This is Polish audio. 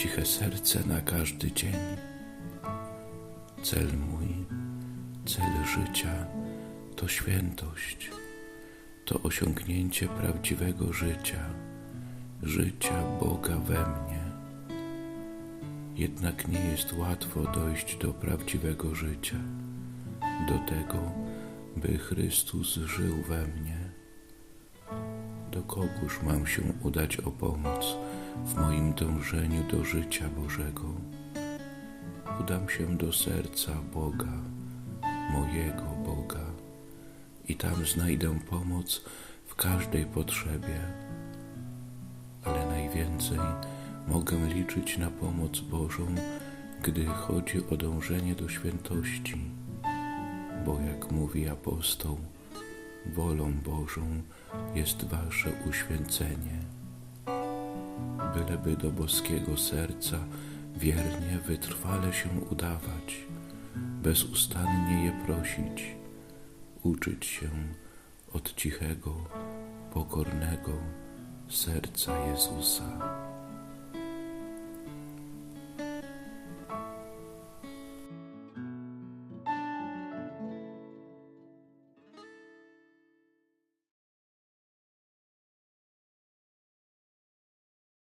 ciche serce na każdy dzień. Cel mój, cel życia to świętość, to osiągnięcie prawdziwego życia, życia Boga we mnie. Jednak nie jest łatwo dojść do prawdziwego życia, do tego, by Chrystus żył we mnie. Do kogóż mam się udać o pomoc w moim dążeniu do życia Bożego? Udam się do serca Boga, mojego Boga, i tam znajdę pomoc w każdej potrzebie. Ale najwięcej mogę liczyć na pomoc Bożą, gdy chodzi o dążenie do świętości, bo jak mówi apostoł, wolą Bożą jest wasze uświęcenie. Byleby do boskiego serca wiernie, wytrwale się udawać, bezustannie je prosić, uczyć się od cichego, pokornego serca Jezusa.